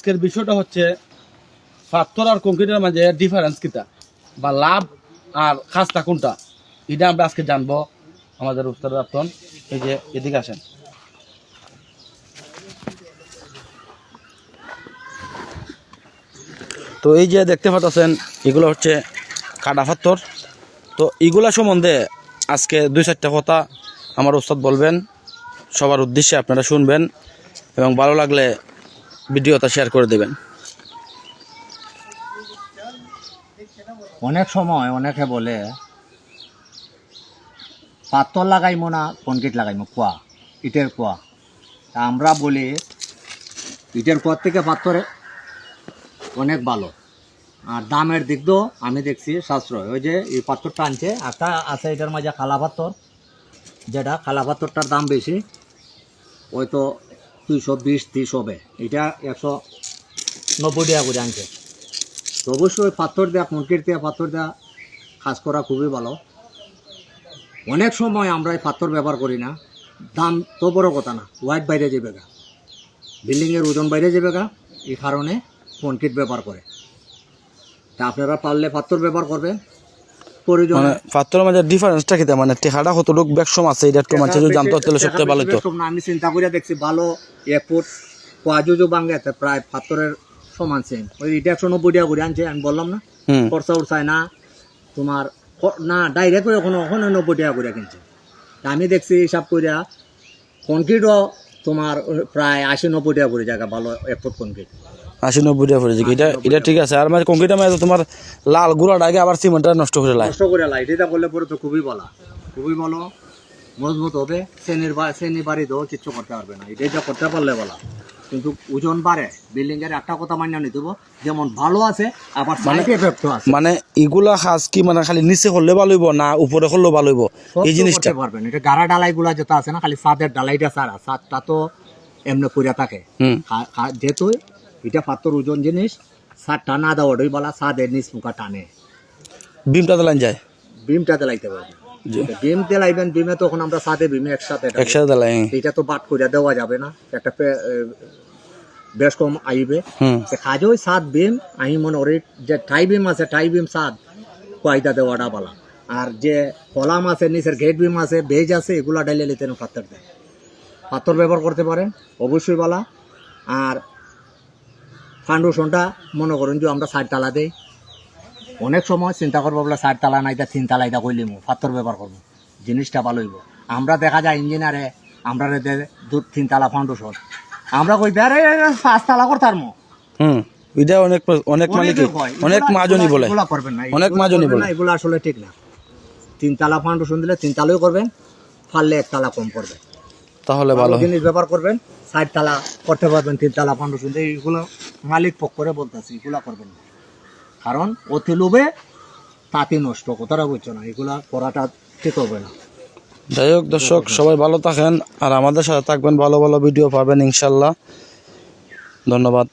আজকের বিষয়টা হচ্ছে পাথর আর কংক্রিটের মাঝে ডিফারেন্স কিটা? বা লাভ আর খাস্তা কোনটা? এটা আমরা আজকে জানব আমাদের উস্তাদ রাপ্তন এই যে এদিকে আসেন। তো এই যে দেখতে পাচ্ছেন, এগুলো হচ্ছে কাটা পাথর। তো এগুলা সম্বন্ধে আজকে দুই চারটা কথা আমার উস্তাদ বলবেন। সবার উদ্দেশ্যে আপনারা শুনবেন এবং ভালো লাগলে ভিডিওটা শেয়ার করে দেবেন। অনেক সময় অনেকে বলে পাথর লাগাইমো না কনক্রিট লাগাইমো। কুয়া, ইটের কুয়া। তা আমরা বলি, ইটের কুয়ার থেকে পাথরে অনেক ভালো। আর দামের দিক দিয়েও আমি দেখছি সাশ্রয়। ওই যে এই পাথরটা আনছে একটা আছে এটার মাঝে খালা পাথর যেটা খালা পাথরটার দাম বেশি। ওই তো দুইশো বিশ ত্রিশ হবে এটা একশো নব্বই টাকা করে আনছে। তো অবশ্যই পাথর দেওয়া কনক্রিট দেওয়া পাথর দেওয়া কাজ করা খুবই ভালো। অনেক সময় আমরা এই পাথর ব্যবহার করি না। দাম তো বড় কথা না, হোয়াইট বাইরে যাবে গা। বিল্ডিংয়ের ওজন বাইরে যাবে গা, এই কারণে কনক্রিট ব্যবহার করে। তা আপনারা পারলে পাথর ব্যবহার করবেন। প্রয়োজন মানে মাঝে ডিফারেন্সটা মানে টেহাটা কতটুক ব্যাকসম আছে এটা একটু মানুষ যদি জানতো তাহলে সত্যি ভালো হতো আমি চিন্তা করে দেখছি ভালো বাঙ্গাতে প্রায় সমান সেম ওই এটা একশো নব্বই টাকা করে আনছে আমি বললাম না। খরচা উঠছায় না তোমার না ডাইরেক্ট ওখানে ওখানে নব্বই টাকা করে কিনছে। আমি দেখছি হিসাব করিয়া কনক্রিটও তোমার প্রায় আশি নব্বই টাকা করে জায়গা ভালো এক ফুট কনক্রিট আশি নব্বই টাকা যায় এটা এটা ঠিক আছে। আর মানে কংক্রিটের মানে তোমার লাল গুঁড়াটা আগে আবার সিমেন্টটা নষ্ট করে লাই নষ্ট করে লাগে এটা করলে পরে তো খুবই ভালো খুবই ভালো মজবুত হবে। শ্রেণির বা শ্রেণি বাড়ি দেওয়া কিচ্ছু করতে পারবে না। এটা যা করতে পারলে ভালো কিন্তু ওজন বাড়ে। বিল্ডিং এর একটা কথা মান্য নিতে যেমন ভালো আছে আবার সাইড এফেক্ট আছে। মানে এগুলা খাস কি মানে খালি নিচে করলে ভালো হইব না উপরে করলেও ভালো হইব? এই তো জিনিসটা। পারবেন। এটা গাড়া ডালাই গুলা যেটা আছে না খালি সাদের ডালাইটা ছাড়া সাদটা তো এমনি পড়ে থাকে। যেহেতু এটা পাত্র ওজন জিনিস সার টানা দেওয়া ওই বলা সাদের নিচ মুখা টানে। বিমটা দিলান যায়। বিমটা দেলাইতে পারবেন। জি। বিম দেলাইবেন বিমে তখন আমরা সাদে বিমে একসাথে একসাথে দিলাই এটা তো বাট করে দেওয়া যাবে না। একটা বেশ কম আইবে। কাজে ওই সাত বিম আমি মনে করি যে টাই বিম আছে টাই বিম সাত কয়দা দেওয়াটা বলা। আর যে কলাম আছে নিচের গেট বিম আছে বেজ আছে এগুলা ডাইলে নিতে পাথর দেয়। পাথর ব্যবহার করতে পারেন অবশ্যই বলা। আর ফাউন্ডেশনটা মনে করুন যে আমরা সাইড তালা দেই। অনেক সময় চিন্তা করব বলে সাইড তালা নাই তা তিন তালা এটা কইলিমু পাথর ব্যবহার করব জিনিসটা ভালো হইব। আমরা দেখা যায় ইঞ্জিনিয়ারে আমরা দে দু তিন তালা ফাউন্ডেশন আমরা কই আরে পাঁচ তালা করতার মো। হুম এটা অনেক অনেক মানে অনেক বলে অনেক বলে। এগুলো আসলে ঠিক না। তিন তালা ফাউন্ডেশন দিলে তিন তালাই করবেন ফাললে এক তালা কম করবে তাহলে ভালো। জিনিস ব্যবহার করবেন ষাট তালা করতে পারবেন তিন তালা ফাউন্ডেশন এগুলো মালিক পক্ষরে বলতেছি এগুলা করবেন না। কারণ অতি লোভে তাঁতি নষ্ট, কথাটা বুঝছ না, এগুলা করাটা ঠিক হবে না। যাই হোক, দর্শক, সবাই ভালো থাকেন, আর আমাদের সাথে থাকবেন, ভালো ভালো ভিডিও পাবেন, ইনশাল্লাহ। ধন্যবাদ।